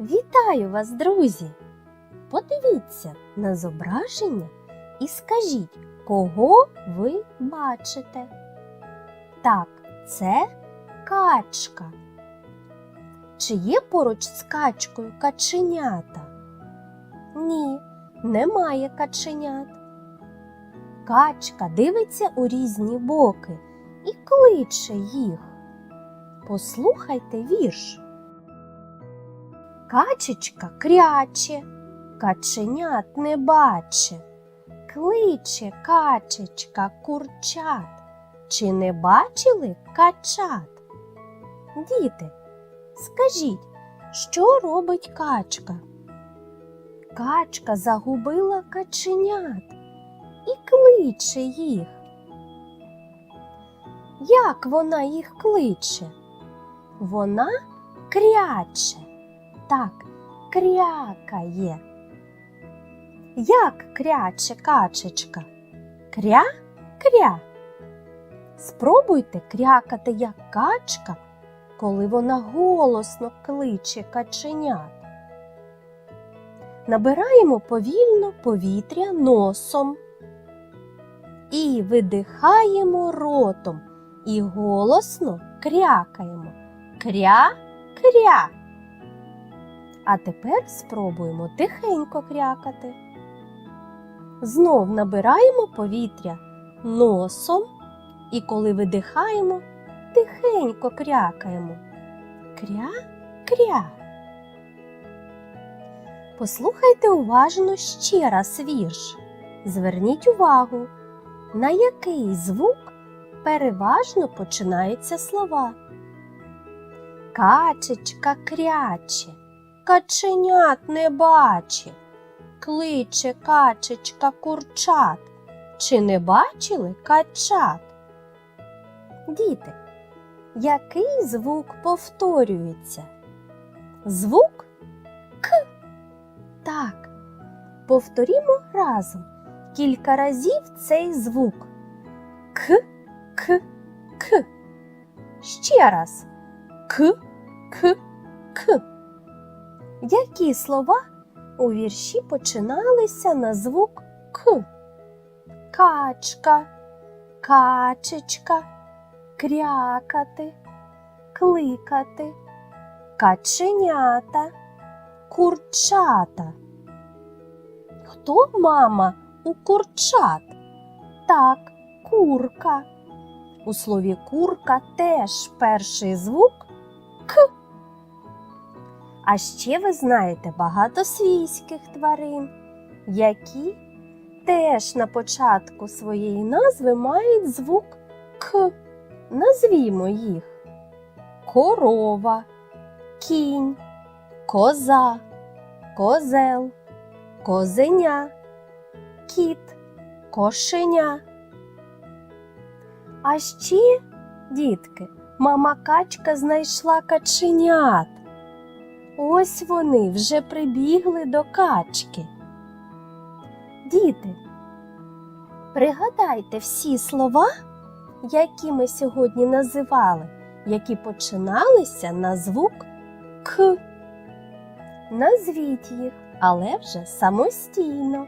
Вітаю вас, друзі! Подивіться на зображення і скажіть, кого ви бачите. Так, це качка. Чи є поруч з качкою каченята? Ні, немає каченят. Качка дивиться у різні боки і кличе їх. Послухайте вірш. Качечка кряче, каченят не баче. Кличе качечка курчат. Чи не бачили качат? Діти, скажіть, що робить качка? Качка загубила каченят і кличе їх. Як вона їх кличе? Вона кряче. Так, крякає. Як кряче качечка? Кря-кря. Спробуйте крякати як качка, коли вона голосно кличе каченят. Набираємо повільно повітря носом і видихаємо ротом і голосно крякаємо. Кря-кря. А тепер спробуємо тихенько крякати. Знов набираємо повітря носом і коли видихаємо, тихенько крякаємо. Кря-кря. Послухайте уважно ще раз вірш. Зверніть увагу, на який звук переважно починаються слова. Качечка кряче, каченят не баче, кличе качечка курчат. Чи не бачили качат? Діти, який звук повторюється? Звук К. Так. Повторімо разом кілька разів цей звук. К, К, К. Ще раз. К, К, К. Які слова у вірші починалися на звук К? Качка, качечка, крякати, кликати, каченята, курчата. Хто мама у курчат? Так, курка. У слові курка теж перший звук. А ще ви знаєте багато свійських тварин, які теж на початку своєї назви мають звук К. Назвімо їх корова, кінь, коза, козел, козеня, кіт, кошеня. А ще, дітки, мама качка знайшла каченят. Ось вони вже прибігли до качки. Діти, пригадайте всі слова, які ми сьогодні називали, які починалися на звук К. Назвіть їх, але вже самостійно.